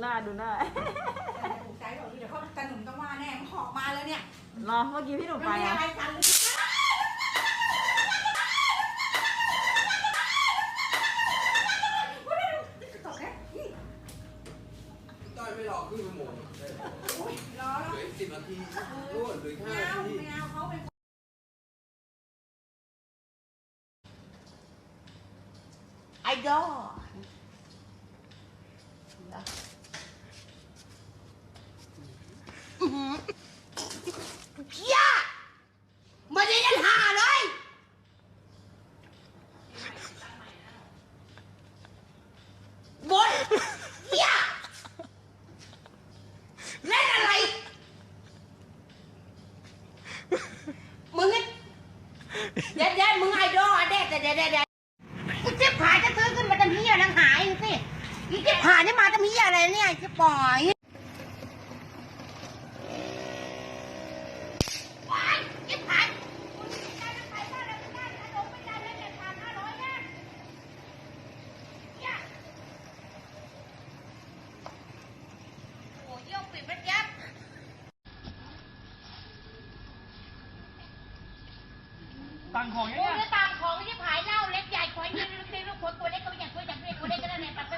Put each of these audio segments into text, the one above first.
หน้าดูหน้าถูกใจบอกเดี๋ยวเขาตะหนุ่มต้องว่าแน่มันหอกมาแล้วเนี่ยรอเมื่อกี้พี่หนุ่มมันไปมีอะอะไรกันหรือตกนะนี่ต้อยไม่รอครึ่งชั่วโมงโอ้ยรอแล้วเหลืออีกสิบนาทีรวดเหลืออกไม่ห้าเอานาทีไม่เอาเขาเป็นไอดอล เฮียมาได้ยันหาเลยบนเฮียเล่นอะไร มึงนี่เด็ดเด็ดมึงไอ้ดอลอะเด็ดเด็ดเด็ดเด็ดอีเจ็บขาจะซื้อขึ้นมาทำเฮียนังหายสิอีเจ็บขานี่มาทำเฮียอะไรเนี่ยจะปล่อยว้ายเจ็บขาคุณไม่ได้นะใครบ้านเราไม่ได้นะลงไม่ได้นะเนี่ยทางห้าร้อยนะเนี่ยโอ้ยเยี่ยม ปิดมันยับสั่งของยังกูไง จะตามของที่ผายเหล้าเล็กใหญ่ขอยยืนเล็กๆลูกคนตัวเล็กก็ไม่อยากตัวอยากเล็กตัวเล็กก็ได้เนี่ยตัดไป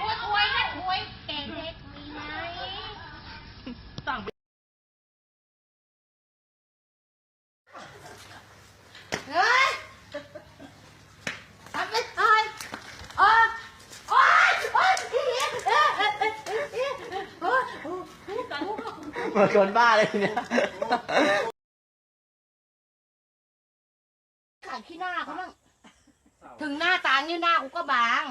โอ้ยหวยนะหวยแกงเล็กมีไหมสั่งไปเฮ้ยทำไม่ตายอ๋อโอ๊ยโอ๊ยเอ๊ะเอ๊ะเอ๊ะเอ๊ะเอ๊ะโอ๊ยโอ๊ย เหมือนคนบ้าเลยเนี่ย ขายขี้หน้าเขาบ้างถึงหน้าตานี่หน้ากูก็บาง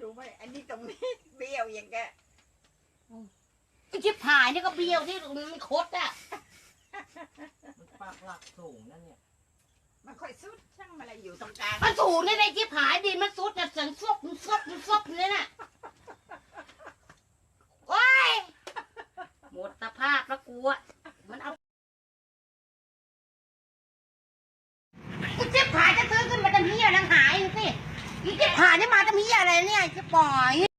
ดูไหมอันนี้ตรงนี้เบี้ยวอย่างแกไอ้ชิบหายนี่ก็เบี้ยวที่มันคดอะปากหลักสูงนั่นเนี่ยมันค่อยสุดช่างอะไรอยู่ตรงกลางมันสูงนี่ไอ้ชิบหายดินมันซุดน่ะเสียงซบซบซบเนี่ยน่ะ กูอะมันเอากูเจ็บขาจะซื้อขึ้นมาจะมีอะไรหายสิอีเจ็บขาเนี่มาจะมีอะไรเนี่ยจะปล่อย